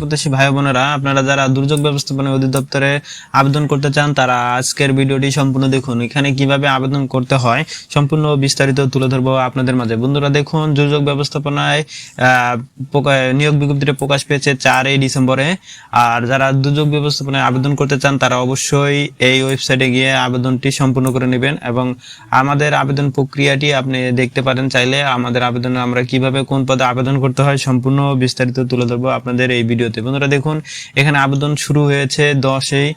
প্রত্যাশী ভাই বোনেরা, আপনারা যারা দুর্যোগ ব্যবস্থাপনা অধিদপ্তরে আবেদন করতে চান, তারা আজকের ভিডিওটি সম্পূর্ণ দেখুন। এখানে কীভাবে আবেদন করতে হয়, সম্পূর্ণ বিস্তারিত তুলে ধরবো আপনাদের মাঝে। বন্ধুরা, দেখুন, দুর্যোগ ব্যবস্থাপনায় নিয়োগ বিজ্ঞপ্তিটা প্রকাশ পেয়েছে চারই ডিসেম্বরে। আর যারা দুর্যোগ ব্যবস্থাপনায় আবেদন করতে চান, তারা অবশ্যই এই ওয়েবসাইটে গিয়ে আবেদনটি সম্পূর্ণ করে নেবেন এবং আমাদের আবেদন প্রক্রিয়াটি আপনি দেখতে পারেন চাইলে। আমাদের আবেদনে আমরা কীভাবে কোন পদে আবেদন করতে হয়, সম্পূর্ণ বিস্তারিত তুলে ধরবো আপনাদের এই ভিডিওতে। বন্ধুরা দেখুন, এখানে আবেদন শুরু হয়েছে দশই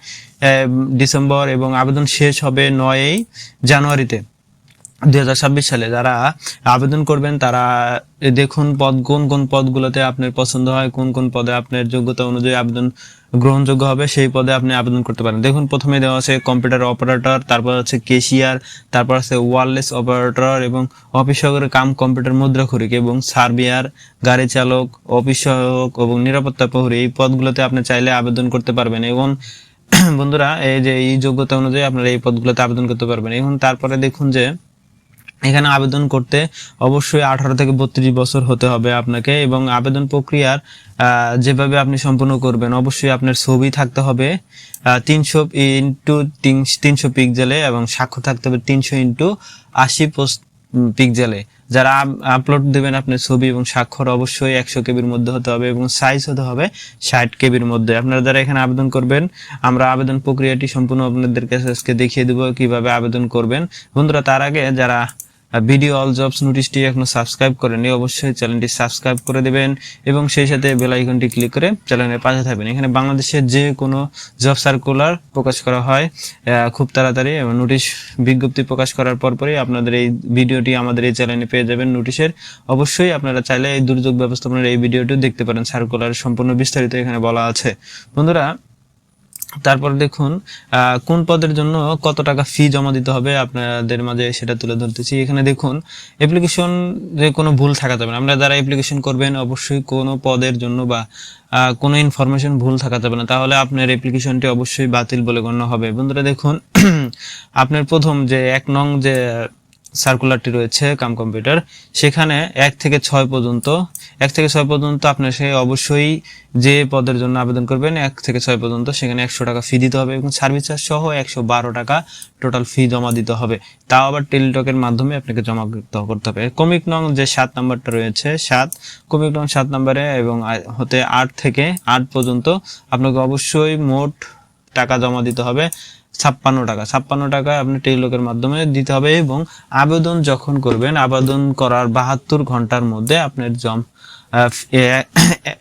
ডিসেম্বর এবং আবেদন শেষ হবে নয়ই জানুয়ারিতে, দুই হাজার ছাব্বিশ সালে। যারা আবেদন করবেন, তারা দেখুন পদ, কোন কোন পদগুলোতে আপনার পছন্দ হয়, কোন কোন পদে আপনার যোগ্যতা অনুযায়ী আবেদন গ্রহণযোগ্য হবে, সেই পদে আপনি আবেদন করতে পারেন। দেখুন, প্রথমে দেওয়া আছে কম্পিউটার অপারেটর তারপর আছে কেশিয়ার তারপর আছে ওয়ারলেস অপারেটর এবং অফিস কাম কম্পিউটার মুদ্রাখরিক এবং সার্বিয়ার গাড়ি চালক অফিস এবং নিরাপত্তা প্রহরী এই পদগুলোতে আপনি চাইলে আবেদন করতে পারবেন এবং বন্ধুরা, এই যে এই যোগ্যতা অনুযায়ী আপনারা এই পদগুলোতে আবেদন করতে পারবেন। এখন তারপরে দেখুন যে এখানে আবেদন করতে অবশ্যই আঠারো থেকে বত্রিশ বছর হতে হবে আপনাকে এবং আবেদন প্রক্রিয়ার যেভাবে আপনি সম্পূর্ণ করবেন, অবশ্যই আপনার ছবি থাকতে হবে তিনশো ইন্টু তিনশো পিকজেলে এবং সাক্ষ্য থাকতে হবে তিনশো ইন্টু আশি পোস্ট পিকজেলে যারা আপলোড দেবেন আপনার ছবি এবং স্বাক্ষর অবশ্যই একশো কেবির মধ্যে হতে হবে এবং সাইজ হতে হবে ষাট কেবির মধ্যে। আপনারা যারা এখানে আবেদন করবেন, আমরা আবেদন প্রক্রিয়াটি সম্পূর্ণ আপনাদের কাছে আজকে দেখিয়ে দেবো কীভাবে আবেদন করবেন। বন্ধুরা, তার আগে যারা ভিডিও অল জবস নোটিশটি এখনও সাবস্ক্রাইব করেনি অবশ্যই চ্যানেলটি সাবস্ক্রাইব করে দেবেন এবং সেই সাথে বেল আইকনটি ক্লিক করে চ্যানেলের পাশে থাকবেন। এখানে বাংলাদেশের যে কোনো জব সার্কুলার প্রকাশ করা হয় খুব তাড়াতাড়ি এবং নোটিশ বিজ্ঞপ্তি প্রকাশ করার পরপরই আপনাদের এই ভিডিওটি আমাদের এই চ্যানেলে পেয়ে যাবেন নোটিশের। অবশ্যই আপনারা চাইলে এই দুর্যোগ ব্যবস্থাপনার এই ভিডিওটি দেখতে পারেন সার্কুলার সম্পূর্ণ বিস্তারিত এখানে বলা আছে। বন্ধুরা তারপর দেখুন কোন পদের জন্য কত টাকা ফি জমা দিতে হবে আপনাদের মাঝে সেটা তুলে ধরতেছি। এখানে দেখুন অ্যাপ্লিকেশন যে কোনো ভুল থাকা যাবে না। আমরা যারা অ্যাপ্লিকেশন করবেন, অবশ্যই কোনো পদের জন্য বা কোনো ইনফরমেশন ভুল থাকা যাবে না। তাহলে আপনার অ্যাপ্লিকেশনটি অবশ্যই বাতিল বলে গণ্য হবে। বন্ধুরা দেখুন, আপনার প্রথম যে এক নং যে সার্কুলারটি রয়েছে কাম কম্পিউটার। সেখানে এক থেকে ছয় পর্যন্ত, এক থেকে ছয় পর্যন্ত আপনার সে অবশ্যই যে পদের জন্য আবেদন করবেন, এক থেকে ছয় পর্যন্ত সেখানে একশো টাকা ফি দিতে হবে এবং সার্ভিস চার্জ সহ একশো বারো টাকা টোটাল ফি জমা দিতে হবে। তাও আবার টেলিটকের মাধ্যমে আপনাকে জমা করতে- হবে। কমিক নং যে সাত নাম্বারটা রয়েছে, সাত কমিক নং সাত নাম্বারে এবং হতে আট থেকে আট পর্যন্ত আপনাকে অবশ্যই মোট টাকা জমা দিতে হবে, ছাপ্পান্ন টাকা। ছাপ্পান্ন টাকা আপনি টেলিলকের মাধ্যমে দিতে হবে এবং আবেদন যখন করবেন, আবেদন করার বাহাত্তর ঘণ্টার মধ্যে আপনার জম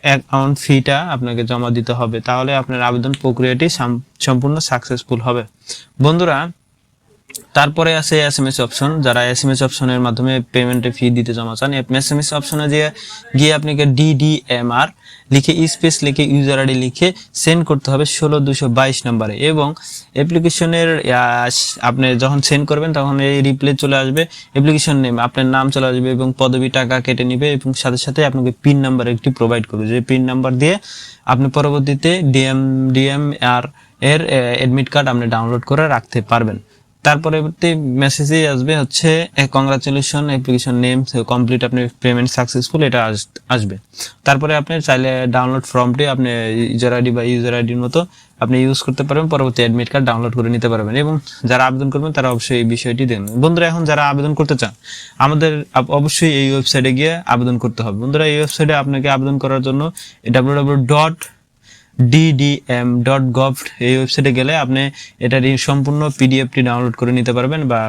অ্যাকাউন্ট ফিটা আপনাকে জমা দিতে হবে। তাহলে আপনার আবেদন প্রক্রিয়াটি সাম- সম্পূর্ণ সাকসেসফুল হবে। বন্ধুরা তারপরে আছে এস এম এস অপশন যারা এস এম এস অপশনের মাধ্যমে পেমেন্টের ফি দিতে জমা চান এস এম এস অপশনে যে গিয়ে আপনাকে ডিডিএমআর লিখে স্পেস লিখে ইউজার আইডি লিখে সেন্ড করতে হবে ষোলো দুশো বাইশ নম্বরে এবং অ্যাপ্লিকেশনের আপনি যখন সেন্ড করবেন তখন এই রিপ্লে চলে আসবে অ্যাপ্লিকেশন নেম আপনার নাম চলে আসবে এবং পদবি টাকা কেটে নিবে এবং সাথে সাথে আপনাকে পিন নাম্বার একটি প্রোভাইড করবে। যে পিন নাম্বার দিয়ে আপনি পরবর্তীতে ডিএম ডিএম আর এর অ্যাডমিট কার্ড আপনি ডাউনলোড করে রাখতে পারবেন। তারপরে মেসেজে আসবে হচ্ছে কংগ্রাচুলেশন অ্যাপ্লিকেশন নেম কমপ্লিট আপনি পেমেন্ট সাকসেসফুল এটা আসবে। তারপরে আপনি চাইলে ডাউনলোড ফর্মটি আপনি ইউজার আইডি বা ইউজার আইডির মতো আপনি ইউজ করতে পারবেন, পরবর্তী অ্যাডমিট কার্ড ডাউনলোড করে নিতে পারবেন এবং যারা আবেদন করবেন, তারা অবশ্যই এই বিষয়টি দেখবেন। বন্ধুরা, এখন যারা আবেদন করতে চান, আমাদের অবশ্যই এই ওয়েবসাইটে গিয়ে আবেদন করতে হবে। বন্ধুরা, এই ওয়েবসাইটে আপনাকে আবেদন করার জন্য W W dot DDM dot gov এই ওয়েবসাইটে গেলে আপনি এটার সম্পূর্ণ পিডিএফটি ডাউনলোড করে নিতে পারবেন বা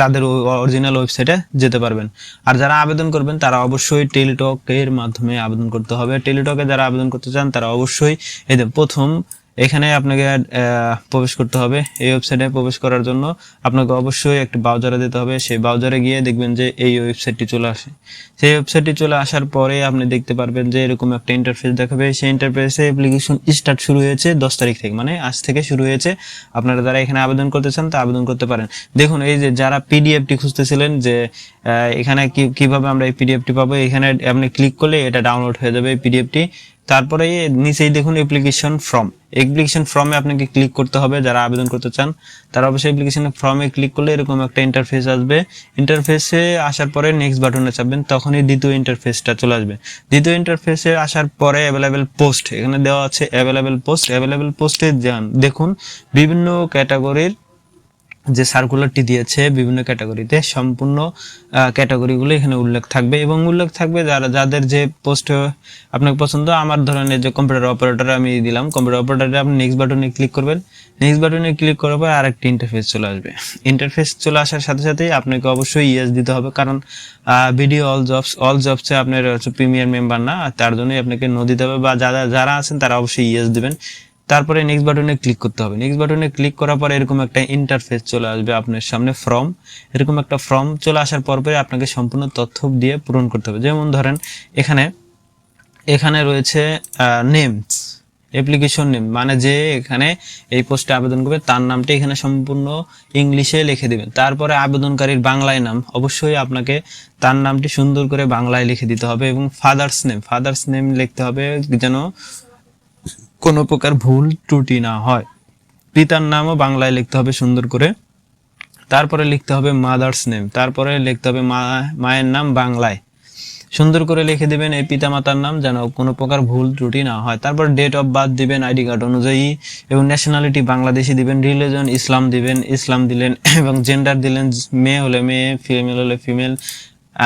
তাদের অরিজিনাল ওয়েবসাইটে যেতে পারবেন। আর যারা আবেদন করবেন, তারা অবশ্যই টেলিটকের মাধ্যমে আবেদন করতে হবে। টেলিটকে যারা আবেদন করতে চান, তারা অবশ্যই এই প্রথম এখানে আপনাকে প্রবেশ করতে হবে। এই ওয়েবসাইটে প্রবেশ করার জন্য আপনাকে অবশ্যই একটি ব্রাউজারে দিতে হবে। সেই ব্রাউজারে গিয়ে দেখবেন যে এই ওয়েবসাইটটি চলে আসে। সেই ওয়েবসাইটটি চলে আসার পরে আপনি দেখতে পারবেন যে এরকম একটা ইন্টারফেস দেখাবে। সেই ইন্টারফেসে অ্যাপ্লিকেশন স্টার্ট শুরু হয়েছে দশ তারিখ থেকে মানে আজ থেকে শুরু হয়েছে। আপনারা যারা এখানে আবেদন করতে চান তা আবেদন করতে পারেন। দেখুন, এই যে যারা পিডিএফটি খুঁজতেছিলেন যে এখানে কি, কীভাবে আমরা এই পিডিএফটি পাবো, এখানে আপনি ক্লিক করলে এটা ডাউনলোড হয়ে যাবে এই পিডিএফটি তারপরে নিচেই দেখুন অ্যাপ্লিকেশন ফর্ম অ্যাপ্লিকেশন ফর্মে আপনাকে ক্লিক করতে হবে, যারা আবেদন করতে চান, তারা অবশ্যই অ্যাপ্লিকেশন ফর্মে ক্লিক করলে এরকম একটা ইন্টারফেস আসবে। ইন্টারফেসে আসার পরে নেক্সট বাটনে চাপবেন, তখনই দ্বিতীয় ইন্টারফেসটা চলে আসবে। দ্বিতীয় ইন্টারফেসে আসার পরে অ্যাভেলেবেল পোস্ট এখানে দেওয়া আছে অ্যাভেলেবেল পোস্ট অ্যাভেলেবেল পোস্টে যান, দেখুন বিভিন্ন ক্যাটাগরির যে সার্কুলারটি দিয়েছে বিভিন্ন ক্যাটাগরিতে সম্পূর্ণ ক্যাটাগরিগুলো এখানে উল্লেখ থাকবে এবং উল্লেখ থাকবে যারা, যাদের যে পোস্ট আপনাকে পছন্দ, আমার ধরনের যে কম্পিউটার অপারেটর আমি দিলাম কম্পিউটার অপারেটরে আপনি নেক্সট বাটনে ক্লিক করবেন। নেক্সট বাটনে ক্লিক করার পর আরেকটি ইন্টারফেস চলে আসবে। ইন্টারফেস চলে আসার সাথে সাথেই আপনাকে অবশ্যই ইয়েস দিতে হবে কারণ ভিডিও অল জবস অল জবসে আপনার হচ্ছে প্রিমিয়ার মেম্বার না, তার জন্যই আপনাকে নো দিতে হবে বা যারা যারা আছেন তারা অবশ্যই ইয়েস দিবেন। তারপরে নেক্সট বাটনে ক্লিক করতে হবে। নেক্সট বাটনে ক্লিক করার পরে এরকম একটা ইন্টারফেস চলে আসবে আপনার সামনে ফর্ম এরকম একটা ফর্ম চলে আসার পর পরে আপনাকে সম্পূর্ণ তথ্য দিয়ে পূরণ করতে হবে। যেমন ধরেন, এখানে এখানে রয়েছে নেমস অ্যাপ্লিকেশন নেম মানে যে এখানে এই পোস্টে আবেদন করবে, তার নামটি এখানে সম্পূর্ণ ইংলিশে লিখে দিবেন। তারপরে আবেদনকারীর বাংলায় নাম, অবশ্যই আপনাকে তার নামটি সুন্দর করে বাংলায় লিখে দিতে হবে এবং ফাদার্স নেম ফাদার্স নেম লিখতে হবে যেন কোনো প্রকার ভুল ত্রুটি না হয়। পিতার নামও বাংলায় লিখতে হবে সুন্দর করে। তারপরে লিখতে হবে মাদার্স নেম। তারপরে লিখতে হবে মা, মায়ের নাম বাংলায়। সুন্দর করে লিখে দিবেন এই পিতা মাতার নাম যেন কোনো প্রকার ভুল ত্রুটি না হয়। তারপর ডেট অফ বার্থ দিবেন আইডি কার্ড অনুযায়ী এবং ন্যাশনালিটি বাংলাদেশি দিবেন রিলিজন ইসলাম দিবেন, ইসলাম দিলেন এবং জেন্ডার দিলেন, মেয়ে হলে মেয়ে ফিমেল হলে ফিমেল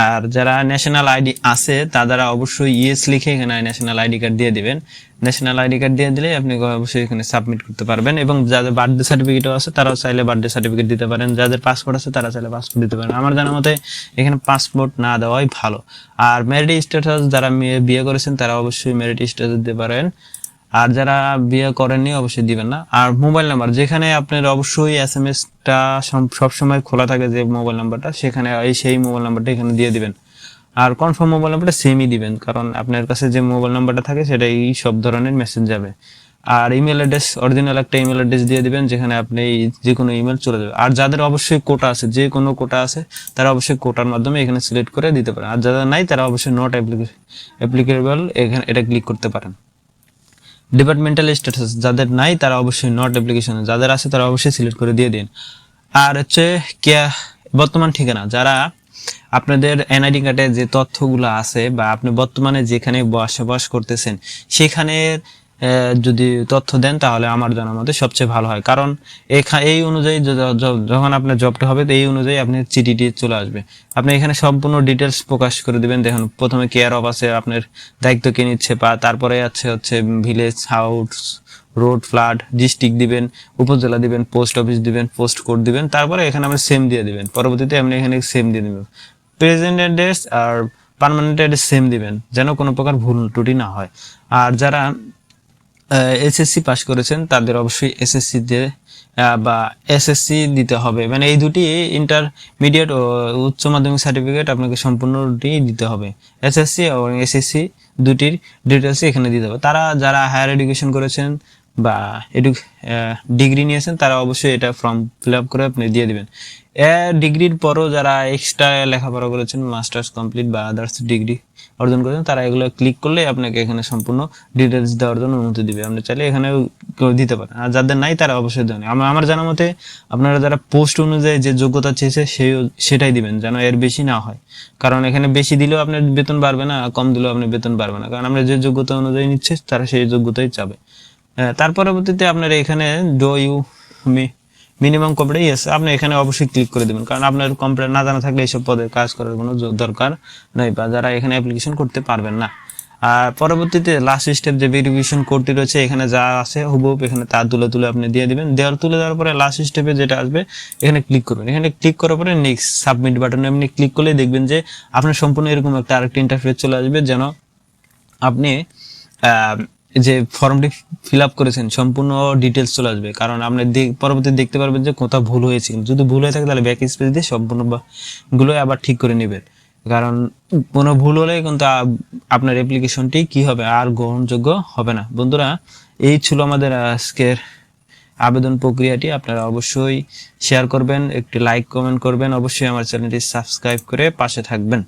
আর যারা ন্যাশনাল আইডি আছে তারা অবশ্যই ইয়েস লিখে এখানে ন্যাশনাল আইডি কার্ড দিয়ে দিবেন। ন্যাশনাল আইডি কার্ড দিয়ে দিলে আপনি অবশ্যই এখানে সাবমিট করতে পারবেন এবং যাদের বার্থডে সার্টিফিকেটও আছে, তারাও চাইলে বার্থডে সার্টিফিকেট দিতে পারেন। যাদের পাসপোর্ট আছে, তারা চাইলে পাসপোর্ট দিতে পারেন। আমার জানার মতে এখানে পাসপোর্ট না দেওয়াই ভালো। আর ম্যারিড স্ট্যাটাস যারা বিয়ে করেছেন, তারা অবশ্যই ম্যারিড স্ট্যাটাস দিতে পারেন। আর যারা বিয়ে করেননি, অবশ্যই দিবেন না। আর মোবাইল নাম্বার যেখানে আপনার অবশ্যই এস এম এসটা সবসময় খোলা থাকে যে মোবাইল নাম্বারটা সেখানে এই সেই মোবাইল নাম্বারটা এখানে দিয়ে দিবেন। আর কনফার্ম মোবাইল নাম্বারটা সেমই দিবেন, কারণ আপনার কাছে যে মোবাইল নাম্বারটা থাকে, সেটাই সব ধরনের মেসেজ যাবে। আর ইমেল অ্যাড্রেস অরিজিনাল একটা ইমেল অ্যাড্রেস দিয়ে দিবেন, যেখানে আপনি যে কোনো ইমেল চলে যাবে। আর যাদের অবশ্যই কোটা আছে যে কোনো কোটা আছে, তারা অবশ্যই কোটার মাধ্যমে এখানে সিলেক্ট করে দিতে পারেন। আর যাদের নাই, তারা অবশ্যই নট অ্যাপ্লিকেবল এখানে, এটা ক্লিক করতে পারেন। ডিপার্টমেন্টাল স্ট্যাটাস যাদের নাই, তারা অবশ্যই নট অ্যাপ্লিকেশন যাদের আছে তারা অবশ্যই সিলেক্ট করে দিয়ে দিন। আর হচ্ছে, কে, বর্তমান ঠিকানা, যারা আপনাদের এনআইডি কার্ডে যে তথ্যগুলো আছে বা আপনি বর্তমানে যেখানে বসবাস করতেছেন সেখানে যদি তথ্য দেন তাহলে আমার জানার মতে সবচেয়ে ভালো হয়। কারণ এই অনুযায়ী যখন আপনার জবটা হবে এই অনুযায়ী আপনার চিঠিটি চলে আসবে আপনি এখানে সম্পূর্ণ ডিটেলস প্রকাশ করে দিবেন। দেখুন, প্রথমে কেয়ার অফ আছে, আপনার দায়িত্ব কে নিচ্ছে বা তারপরে আছে হচ্ছে village house road flat district দিবেন, উপজেলা দিবেন পোস্ট অফিস দিবেন পোস্ট কোড দিবেন। তারপরে এখানে আপনি সেম দিয়ে দিবেন। পরবর্তীতে আপনি এখানে সেম দিয়ে দিবেন। প্রেজেন্ট অ্যাড্রেস আর পার্মানেন্ট অ্যাড্রেস সেম দিবেন, যেন কোনো প্রকার ভুল ত্রুটি না হয়। আর যারা এসএসসি পাস করেছেন, তাদের অবশ্যই এসএসসি দিয়ে বা এসএসসি দিতে হবে। মানে এই দুটি ইন্টারমিডিয়েট ও উচ্চ মাধ্যমিক সার্টিফিকেট আপনাকে সম্পূর্ণটি দিতে হবে। এসএসসি এবং এসএসসি দুটির ডিটেলসই এখানে দিতে হবে। তারা যারা হায়ার এডুকেশন করেছেন বা এডু ডিগ্রি নিয়েছেন, তারা অবশ্যই এটা ফর্ম ফিল আপ করে আপনি দিয়ে দিবেন। ডিগ্রির পরও যারা এক্সট্রা লেখাপড়া করেছেন মাস্টার্স কমপ্লিট বা আদার্স ডিগ্রি অর্জন করেছেন, তারা এগুলো ক্লিক করলে আপনাকে এখানে সম্পূর্ণ ডিটেলস দেওয়ার জন্য অনুমতি দিবে। আপনি চাইলে এখানে দিতে পারেন আর যাদের নাই, তারা অবশ্যই দেবেন আমার আমার জানা মতে, আপনারা যারা পোস্ট অনুযায়ী যে যোগ্যতা চেয়েছে সেই সেটাই দিবেন যেন এর বেশি না হয়। কারণ এখানে বেশি দিলেও আপনার বেতন বাড়বে না কম দিলেও আপনার বেতন বাড়বে না। কারণ আমরা যে যোগ্যতা অনুযায়ী নিচ্ছে, তারা সেই যোগ্যতাই চাবে। তার পরবর্তীতে আপনার এখানে ডো ইউ মি মিনিমাম কম্পিউটার ইয়েস আপনি এখানে অবশ্যই ক্লিক করে দেবেন। কারণ আপনার কম্পিউটার না জানা থাকলে এইসব পদে কাজ করার কোনো দরকার নেই বা যারা এখানে অ্যাপ্লিকেশন করতে পারবেন না। আর পরবর্তীতে লাস্ট স্টেপ যে ভেরিফিকেশন কোডটি রয়েছে, এখানে যা আছে হুবহুব এখানে তা তুলে তুলে আপনি দিয়ে দিবেন। দেওয়ার তুলে দেওয়ার পরে লাস্ট স্টেপে যেটা আসবে, এখানে ক্লিক করবেন। এখানে ক্লিক করার পরে নেক্সট সাবমিট বাটনে আপনি ক্লিক করলে দেখবেন যে আপনার সম্পূর্ণ এরকম একটা আরেকটা ইন্টারফেস চলে আসবে যেন আপনি যে ফর্মটি ফিল আপ করেছেন, সম্পূর্ণ ডিটেলস চলে আসবে। কারণ আপনি পরবর্তী দেখতে পারবেন যে কোথাও ভুল হয়েছে। যদি ভুল হয়ে থাকে, তাহলে ব্যাক স্পেস দিয়ে সম্পূর্ণ বা- গুলো আবার ঠিক করে নেবেন। কারণ কোনো ভুল হলে কিন্তু আপনার অ্যাপ্লিকেশনটি কি হবে? আর গ্রহণযোগ্য হবে না। বন্ধুরা, এই ছিল আমাদের আজকের আবেদন প্রক্রিয়াটি। আপনারা অবশ্যই শেয়ার করবেন, একটি লাইক কমেন্ট করবেন। অবশ্যই আমার চ্যানেলটি সাবস্ক্রাইব করে পাশে থাকবেন।